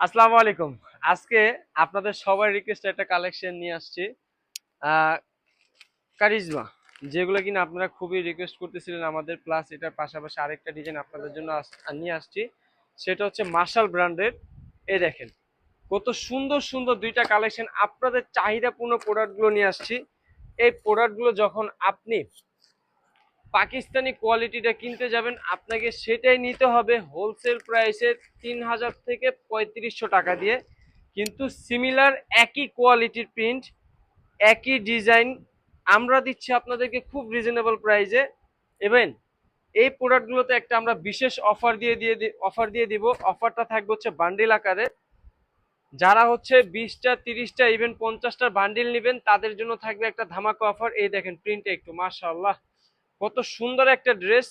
আসসালামু আলাইকুম। আজকে আপনাদের সবার রিকোয়েস্ট একটা কালেকশন নিয়ে আসছি। কারিজমা যেগুলো কিনা আপনারা খুবই রিকোয়েস্ট করতেছিলেন আমাদের প্লাস এটার পাশাপাশি আরেকটা ডিজাইন আপনাদের জন্য নিয়ে আসছি। সেটা হচ্ছে মার্শাল ব্র্যান্ডের এ দেখেন, কত সুন্দর সুন্দর দুইটা কালেকশন আপনাদের চাহিদাপূর্ণ প্রোডাক্টগুলো নিয়ে আসছি। এই প্রোডাক্টগুলো যখন আপনি পাকিস্তানি কোয়ালিটিটা কিনতে যাবেন, আপনাকে সেটাই নিতে হবে হোলসেল প্রাইসে তিন হাজার থেকে পঁয়ত্রিশশো টাকা দিয়ে। কিন্তু সিমিলার একই কোয়ালিটির প্রিন্ট একই ডিজাইন আমরা দিচ্ছি আপনাদেরকে খুব রিজনেবল প্রাইসে এবং এই প্রোডাক্টগুলোতে একটা আমরা বিশেষ অফার দিয়ে দিয়ে অফার দিয়ে দিব। অফারটা থাকবে হচ্ছে বান্ডিল আকারে। যারা হচ্ছে বিশটা, তিরিশটা ইভেন পঞ্চাশটা বান্ডিল নেবেন, তাদের জন্য থাকবে একটা ধামাকা অফার এই দেখেন প্রিন্টে একটু, মাশাআল্লাহ। কত সুন্দর একটা ড্রেস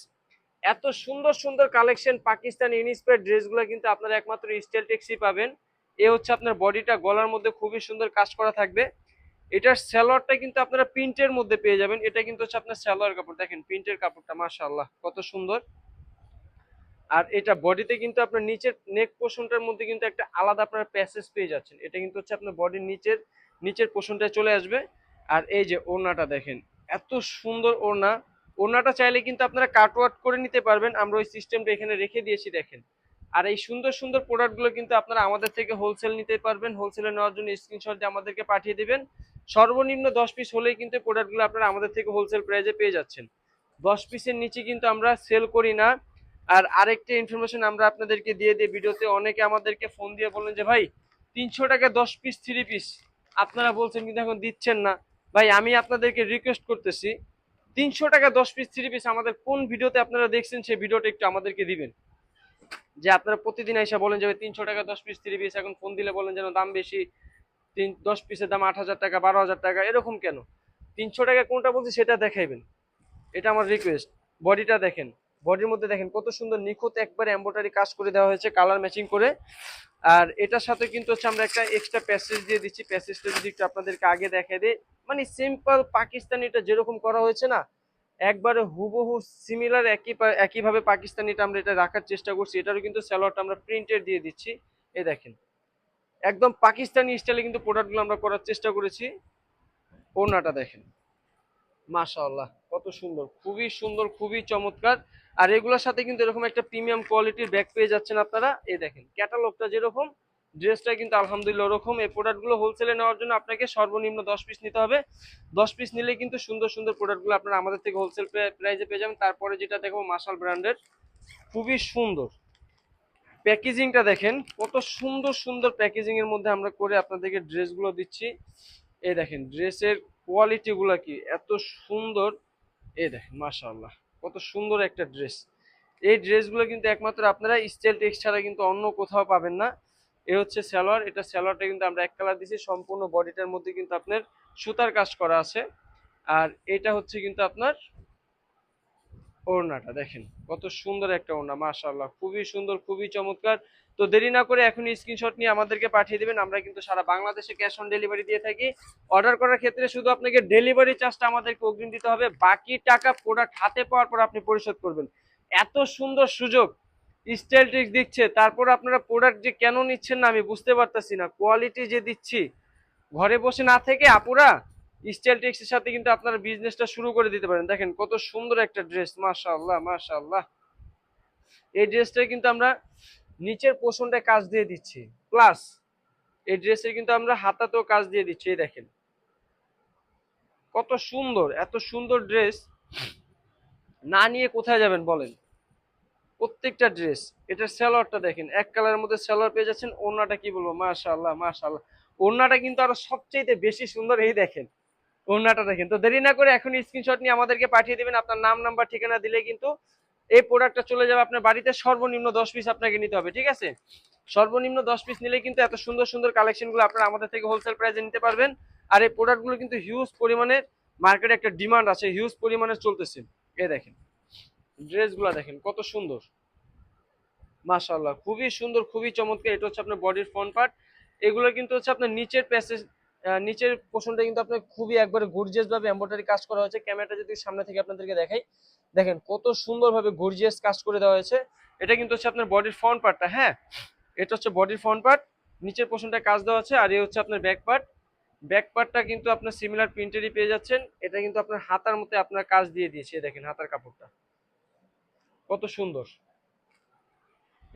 এত সুন্দর সুন্দর কালেকশন পাকিস্তানি ইনস্পায়ার ড্রেসগুলো কিন্তু আপনারা একমাত্র স্টাইল টেক্সি পাবেন। এ হচ্ছে আপনার বডিটা গলার মধ্যে খুবই সুন্দর কাজ করা থাকবে। এটার স্যালোয়ারটা কিন্তু আপনারা প্রিন্টের মধ্যে পেয়ে যাবেন। এটা কিন্তু হচ্ছে আপনার স্যালোয়ার কাপড়। দেখেন প্রিন্টের কাপড়টা, মাশাআল্লাহ, কত সুন্দর। আর এটা বডিতে কিন্তু আপনার নিচের নেক পোর্শনটার মধ্যে কিন্তু একটা আলাদা আপনার প্যাসেজ পেয়ে যাচ্ছেন। এটা কিন্তু হচ্ছে আপনার বডির নিচের নিচের পোর্শনটা চলে আসবে। আর এই যে ওড়নাটা দেখেন, এত সুন্দর ওড়না। ওড়নাটা চাইলে কিন্তু আপনারা কাটওয়ার্ট করে নিতে পারবেন। আমরা ওই সিস্টেমটা এখানে রেখে দিয়েছি, দেখেন। আর এই সুন্দর সুন্দর প্রোডাক্টগুলো কিন্তু আপনারা আমাদের থেকে হোলসেল নিতে পারবেন। হোলসেলে নেওয়ার জন্য স্ক্রিনশট দিয়ে আমাদেরকে পাঠিয়ে দেবেন। সর্বনিম্ন দশ পিস হলেই কিন্তু প্রোডাক্টগুলো আপনারা আমাদের থেকে হোলসেল প্রাইজে পেয়ে যাচ্ছেন। দশ পিসের নিচে কিন্তু আমরা সেল করি না। আর আরেকটা ইনফরমেশন আমরা আপনাদেরকে দিয়ে দিই ভিডিওতে। অনেকে আমাদেরকে ফোন দিয়ে বললেন যে, ভাই, তিনশো টাকা দশ পিস থ্রি পিস আপনারা বলছেন কিন্তু এখন দিচ্ছেন না। ভাই, আমি আপনাদেরকে রিকোয়েস্ট করতেছি তিনশো টাকা, দশ পিস থ্রি পিস আমাদের কোন ভিডিওতে আপনারা দেখছেন সেই ভিডিওটা একটু আমাদেরকে দিবেন। যে আপনারা প্রতিদিন এসে বলেন যে তিনশো টাকা, দশ পিস থ্রি পিস এখন ফোন দিলে বলেন যেন দাম বেশি, তিন, দশ পিসের দাম আট হাজার টাকা, বারো হাজার টাকা, এরকম কেন? তিনশো টাকা কোনটা বলছি সেটা দেখাইবেন। এটা আমার রিকোয়েস্ট বডিটা দেখেন। বডির মধ্যে দেখেন কত সুন্দর নিখুঁত একবারে এম্বোটারি কাজ করে দেওয়া হয়েছে কালার ম্যাচিং করে। আর এটার সাথে কিন্তু হচ্ছে আমরা একটা এক্সট্রা প্যাসেজ দিয়ে দিচ্ছি। প্যাসেজটা যদি একটু আপনাদেরকে আগে দেখাই দিই মানে সিম্পল পাকিস্তানিটা যেরকম করা হয়েছে না, একবারে হুবহু সিমিলার একই একইভাবে পাকিস্তানিটা আমরা এটা রাখার চেষ্টা করছি। এটারও কিন্তু স্যালোয়ারটা আমরা প্রিন্টেড দিয়ে দিচ্ছি। এই দেখেন, একদম পাকিস্তানি স্টাইলে কিন্তু প্রোডাক্টগুলো আমরা করার চেষ্টা করেছি। ওড়নাটা দেখেন, মাশাআল্লাহ, কত সুন্দর, খুবই সুন্দর, খুবই চমৎকার। আর এগুলোর সাথে কিন্তু এরকম একটা প্রিমিয়াম কোয়ালিটির ব্যাগ পেয়ে যাচ্ছেন আপনারা। এই দেখেন ক্যাটালগটা যেরকম ড্রেসটা কিন্তু আলহামদুলিল্লাহ ওরকম। এই প্রোডাক্টগুলো হোলসেলে নেওয়ার জন্য আপনাকে সর্বনিম্ন দশ পিস নিতে হবে। দশ পিস নিলে কিন্তু সুন্দর সুন্দর প্রোডাক্টগুলো আপনারা আমাদের থেকে হোলসেল প্রাইজে পেয়ে যাবেন। তারপরে যেটা দেখব মার্শাল ব্র্যান্ডের খুবই সুন্দর। প্যাকেজিংটা দেখেন, কত সুন্দর সুন্দর প্যাকেজিংয়ের মধ্যে আমরা করে আপনাদেরকে ড্রেসগুলো দিচ্ছি। এই দেখেন ড্রেসের কোয়ালিটিগুলো কি, এত সুন্দর। এই দেখেন, মাশাআল্লাহ। কত সুন্দর একটা ড্রেস এই ড্রেসগুলো কিন্তু একমাত্র আপনারা স্টাইল টেক্স ছাড়া কিন্তু অন্য কোথাও পাবেন না। এ হচ্ছে স্যালোয়ার এটা স্যালোয়ারটা কিন্তু আমরা এক কালার দিছি সম্পূর্ণ বডিটার মধ্যে কিন্তু আপনার সুতার কাজ করা আছে। আর এটা হচ্ছে কিন্তু আপনার ওড়নাটা, দেখেন। কত সুন্দর একটা ওড়না, মাশাআল্লাহ। খুবই সুন্দর, খুবই চমৎকার। তো দেরি না করে এখন স্ক্রিনশট নিয়ে আমাদেরকে পাঠিয়ে দেবেন। আমরা কিন্তু সারা বাংলাদেশে ক্যাশ অন ডেলিভারি দিয়ে থাকি। অর্ডার করার ক্ষেত্রে শুধু আপনাকে ডেলিভারি চার্জটা আমাদেরকে অগ্রিম দিতে হবে। বাকি টাকা প্রোডাক্ট হাতে পাওয়ার পর আপনি পরিশোধ করবেন। এত সুন্দর সুযোগ। স্টাইল ট্রিক্স দিচ্ছে। তারপর আপনারা প্রোডাক্ট যে কেন নিচ্ছেন না আমি বুঝতে পারতাছি না। কোয়ালিটি যে দিচ্ছি। ঘরে বসে না থেকে আপুরা স্টাইল টেক্সের সাথে কিন্তু আপনারা বিজনেসটা শুরু করে দিতে পারেন। দেখেন কত সুন্দর একটা ড্রেস মাশাআল্লাহ মাশাআল্লাহ। এই ড্রেসটা কিন্তু আমরা নিচের পোষণটা কাজ দিয়ে দিচ্ছি। প্লাস এই ড্রেসের কিন্তু আমরা হাতাতেও কাজ দিয়ে দিচ্ছি, এই দেখেন। কত সুন্দর, এত সুন্দর ড্রেস না নিয়ে কোথায় যাবেন বলেন? প্রত্যেকটা ড্রেস এটার স্যালোয়ারটা দেখেন, এক কালারের মধ্যে স্যালোয়ার পেয়ে যাচ্ছেন, ওড়নাটা কি বলব? মাশাআল্লাহ মাশাআল্লাহ। ওড়নাটা কিন্তু আরও সবচেয়ে বেশি সুন্দর, এই দেখেন। ওড়নাটা দেখেন। তো দেরি না করে এখন স্ক্রিনশট নিয়ে আমাদেরকে পাঠিয়ে দিবেন। আপনার নাম নাম্বার ঠিকানা দিলে কিন্তু এই প্রোডাক্টটা চলে যাবে। আপনার বাড়িতে সর্বনিম্ন দশ পিস আপনাকে নিতে হবে, ঠিক আছে? সর্বনিম্ন দশ পিস নিলে কিন্তু এত সুন্দর সুন্দর কালেকশনগুলো আপনারা আমাদের থেকে হোলসেল প্রাইসে নিতে পারবেন। আর এই প্রোডাক্টগুলো কিন্তু হিউজ পরিমাণে মার্কেটে একটা ডিমান্ড আছে হিউজ পরিমাণে চলতেছে। এই দেখেন ড্রেসগুলো দেখেন, কত সুন্দর। মাশাআল্লাহ, খুবই সুন্দর, খুবই চমৎকার। এটা হচ্ছে আপনার বডির ফ্রন্ট পার্ট এগুলো কিন্তু হচ্ছে আপনার নিচের প্যাসেজ নিচের পোর্শনটা কিন্তু আপনার খুবই একবারে গর্জিয়াস ভাবে এমব্রয়ডারি কাজ করা হয়েছে। ক্যামেরাটা যদি সামনে থেকে আপনাদেরকে দেখাই, দেখেন কত সুন্দরভাবে গর্জিয়াস কাজ করে দেওয়া হয়েছে। এটা কিন্তু হচ্ছে আপনার বডির ফ্রন্ট পার্টটা হ্যাঁ? এটা হচ্ছে বডির ফ্রন্ট পার্ট নিচের পোর্শনটা কাজ দেওয়া আছে আর এই হচ্ছে আপনার ব্যাক পার্ট ব্যাক পার্টটা কিন্তু আপনার সিমিলার প্রিন্টেরই পেয়ে যাচ্ছেন। এটা কিন্তু আপনার হাতার মতো আপনার কাজ দিয়ে দিয়েছে দেখেন হাতার কাপড়টা। কত সুন্দর।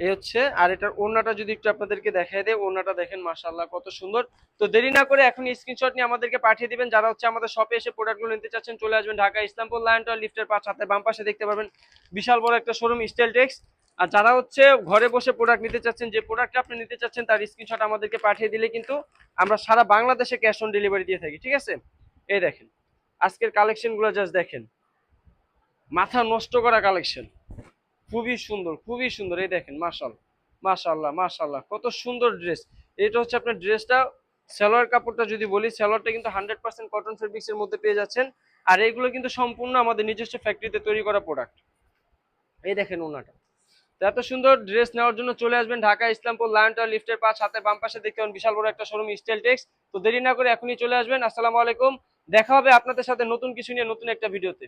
এই হচ্ছে, আর এটার ওড়নাটা যদি একটু আপনাদেরকে দেখাই দেয় ওড়নাটা দেখেন, মাশাআল্লাহ, কত সুন্দর। তো দেরি না করে এখন স্ক্রিনশট নিয়ে আমাদেরকে পাঠিয়ে দিবেন। যারা হচ্ছে আমাদের শপে এসে প্রোডাক্টগুলো নিতে চাচ্ছেন, চলে আসবেন ঢাকা ইসলামপুর লায়ন টয় লিফটের পাশ হাতে বাম পাশে দেখতে পাবেন বিশাল বড় একটা শোরুম স্টাইল টেক্স আর যারা হচ্ছে ঘরে বসে প্রোডাক্ট নিতে চাচ্ছেন, যে প্রোডাক্টটা আপনি নিতে চাচ্ছেন, তার স্ক্রিনশট আমাদেরকে পাঠিয়ে দিলে কিন্তু আমরা সারা বাংলাদেশে ক্যাশ অন ডেলিভারি দিয়ে থাকি, ঠিক আছে? এই দেখেন, আজকের কালেকশনগুলো জাস্ট দেখেন। মাথা নষ্ট করা কালেকশন খুবই সুন্দর খুবই সুন্দর। এই দেখেন, মাশাল, মাশাল্লাহ মাশাল্লাহ, কত সুন্দর ড্রেস এটা হচ্ছে আপনার ড্রেসটা সালোয়ার কাপড়টা যদি বলি, সালোয়ারটা কিন্তু হান্ড্রেড পার্সেন্ট কটন ফেব্রিক্সের মধ্যে পেয়ে যাচ্ছেন। আর এইগুলো কিন্তু সম্পূর্ণ আমাদের নিজস্ব ফ্যাক্টরিতে তৈরি করা প্রোডাক্ট এই দেখেন ওনাটা। এত সুন্দর ড্রেস নেওয়ার জন্য চলে আসবেন ঢাকা, ইসলামপুর লায়ন টাওয়ার লিফটের পাঁচ হাতে বাম পাশে দেখতে বিশাল বড় একটা শোরুম স্টাইল টেক্স তো দেরি না করে এখনই চলে আসবেন। আসসালামু আলাইকুম। দেখা হবে আপনাদের সাথে নতুন কিছু নিয়ে নতুন একটা ভিডিওতে